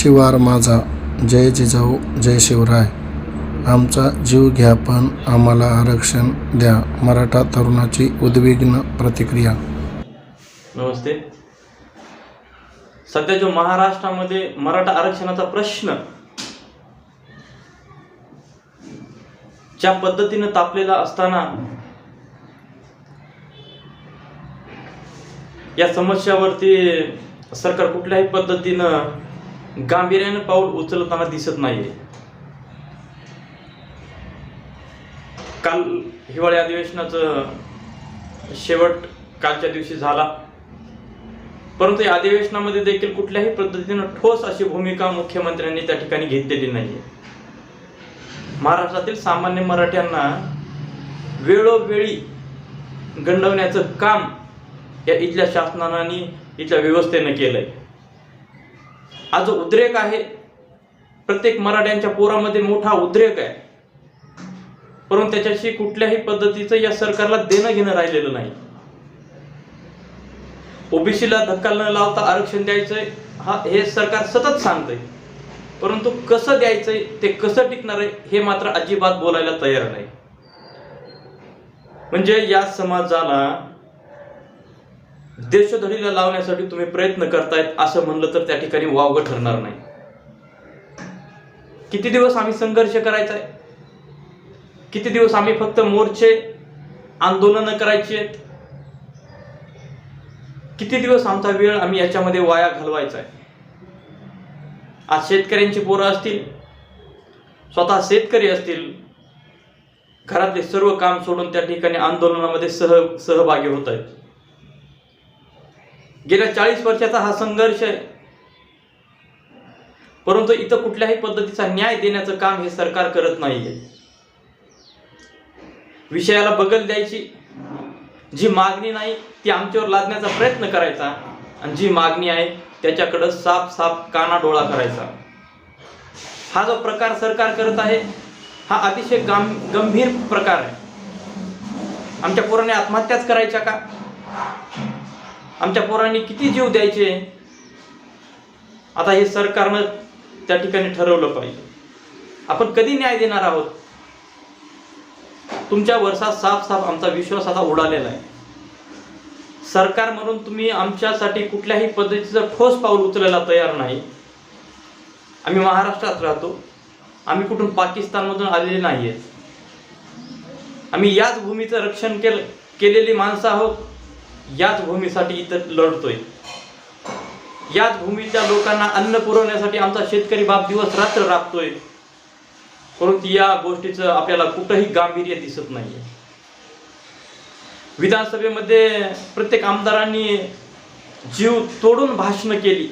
शिवार माझा. जय जिजाऊ जय शिवराय. आमचा जीव घ्या पण आम्हाला आरक्षण द्या. मराठा तरुणाची उद्विग्न प्रतिक्रिया. नमस्ते. सध्या जो महाराष्ट्रामध्ये मराठा आरक्षणाचा प्रश्न ज्या पद्धतीनं तापलेला असताना या समस्यावरती सरकार कुठल्याही पद्धतीनं गांभीर्यानं पाऊल उचलताना दिसत नाहीये. काल हिवाळी अधिवेशनाचं शेवट कालच्या दिवशी झाला. परंतु या अधिवेशनामध्ये देखील कुठल्याही पद्धतीनं ठोस अशी भूमिका मुख्यमंत्र्यांनी त्या ठिकाणी घेतलेली नाहीये. महाराष्ट्रातील सामान्य मराठ्यांना वेळोवेळी गंडवण्याचं काम या इथल्या शासनानं आणि इथल्या व्यवस्थेनं केलंय. हा जो उद्रेक आहे प्रत्येक मराठ्यांच्या पोरामध्ये मोठा उद्रेक आहे. परंतु त्याच्याशी कुठल्याही पद्धतीचं या सरकारला देणं घेणं राहिलेलं नाही. ओबीसीला धक्का न लावता आरक्षण द्यायचंय हा हे सरकार सतत सांगतंय. परंतु कसं द्यायचंय ते कसं टिकणार आहे हे मात्र अजिबात बोलायला तयार नाही. म्हणजे या समाजाला देशधडीला लावण्यासाठी तुम्ही प्रयत्न करतायत असं म्हणलं तर त्या ठिकाणी वावगं ठरणार नाही. किती दिवस आम्ही संघर्ष करायचा आहे? किती दिवस आम्ही फक्त मोर्चे आंदोलनं करायची आहेत? किती दिवस आमचा वेळ आम्ही याच्यामध्ये वाया घालवायचा आहे? आज शेतकऱ्यांची पोरं असतील स्वतः शेतकरी असतील घरातले सर्व काम सोडून त्या ठिकाणी आंदोलनामध्ये सह सहभागी होत आहेत. गेल्या चाळीस वर्षाचा हा संघर्ष आहे. परंतु इथं कुठल्याही पद्धतीचा न्याय देण्याचं काम हे सरकार करत नाहीये. विषयाला बगल द्यायची जी मागणी नाही ती आमच्यावर लादण्याचा प्रयत्न करायचा आणि जी मागणी आहे त्याच्याकडं साफ साफ कानाडोळा करायचा. हा जो प्रकार सरकार करत आहे हा अतिशय गाम गंभीर प्रकार आहे. आमच्या पोराने आत्महत्याच करायच्या का? आमच्या पोरांनी किती जीव द्यायचे? आता हे सरकारनं त्या ठिकाणी ठरवलं पाहिजे. आपण कधी न्याय देणार आहोत? तुमच्या वर्षात साफ साफ आमचा विश्वास आता उडालेला आहे. सरकार म्हणून तुम्ही आमच्यासाठी कुठल्याही पद्धतीचं ठोस पाऊल उचलायला तयार नाही. आम्ही महाराष्ट्रात राहतो. आम्ही कुठून पाकिस्तानमधून आलेले नाही आहेत आम्ही याच भूमीचं रक्षण केलं केलेली माणसं आहोत. याच भूमीसाठी इथं लढतोय. याच भूमीच्या लोकांना अन्न पुरवण्यासाठी आमचा शेतकरी बाप दिवस रात्र राबतोय. परंतु या गोष्टीचं आपल्याला कुठंही गांभीर्य दिसत नाहीये. विधानसभेमध्ये प्रत्येक आमदारांनी जीव तोडून भाषणं केली.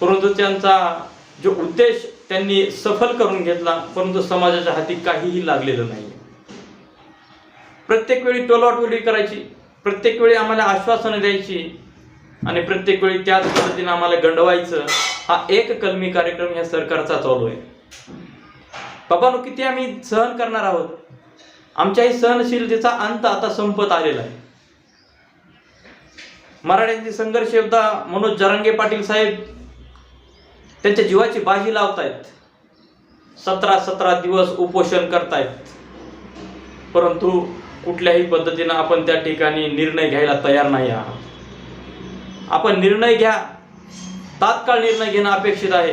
परंतु त्यांचा जो उद्देश त्यांनी सफल करून घेतला परंतु समाजाच्या हाती काहीही लागलेलं नाही. प्रत्येक वेळी टोलाटोली करायची प्रत्येक वेळी आम्हाला आश्वासनं द्यायची आणि प्रत्येक वेळी त्याच पद्धतीने आम्हाला गंडवायचं हा एक कलमी कार्यक्रम ह्या सरकारचा चालू आहे. बाबांनो किती आम्ही सहन करणार आहोत? आमच्याही सहनशीलतेचा अंत आता संपत आलेला आहे. मराठ्यांचे संघर्ष योद्धा मनोज जरांगे पाटील साहेब त्यांच्या जीवाची बाजी लावतायत. सतरा सतरा दिवस उपोषण करतायत. परंतु कुठल्याही पद्धतीनं आपण त्या ठिकाणी निर्णय घ्यायला तयार नाही आहात. आपण निर्णय घ्या. तात्काळ निर्णय घेणं अपेक्षित आहे.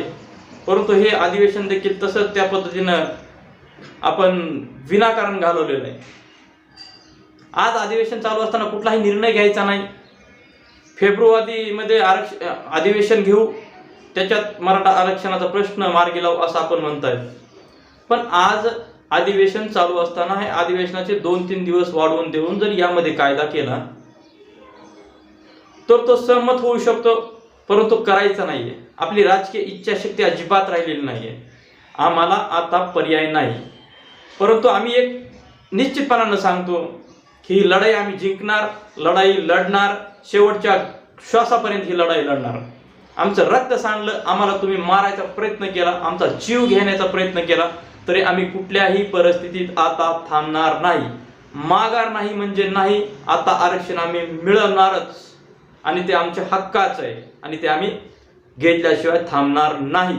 परंतु हे अधिवेशन देखील तसंच त्या पद्धतीनं आपण विनाकारण घालवलेलं आहे. आज अधिवेशन चालू असताना कुठलाही निर्णय घ्यायचा नाही. फेब्रुवारीमध्ये आरक्ष अधिवेशन घेऊ. त्याच्यात मराठा आरक्षणाचा प्रश्न मार्गी लावू असं आपण म्हणताय. पण आज अधिवेशन चालू असताना हे अधिवेशनाचे दोन तीन दिवस वाढवून देऊन जर यामध्ये कायदा केला तर तो सहमत होऊ शकतो परंतु करायचा नाहीये. आपली राजकीय इच्छाशक्ती अजिबात राहिलेली नाहीये. आम्हाला आता पर्याय नाही. परंतु आम्ही एक निश्चितपणानं सांगतो की ही लढाई आम्ही जिंकणार लढाई लढणार शेवटच्या श्वासापर्यंत ही लढाई लढणार. आमचं रक्त सांडलं आम्हाला तुम्ही मारायचा प्रयत्न केला आमचा जीव घेण्याचा प्रयत्न केला. तरी आम्ही कुठल्याही परिस्थितीत आता थांबणार नाही. माघार नाही म्हणजे नाही आता आरक्षण आम्ही मिळवणारच आणि ते आमच्या हक्काचं आहे. आणि ते आम्ही घेतल्याशिवाय थांबणार नाही.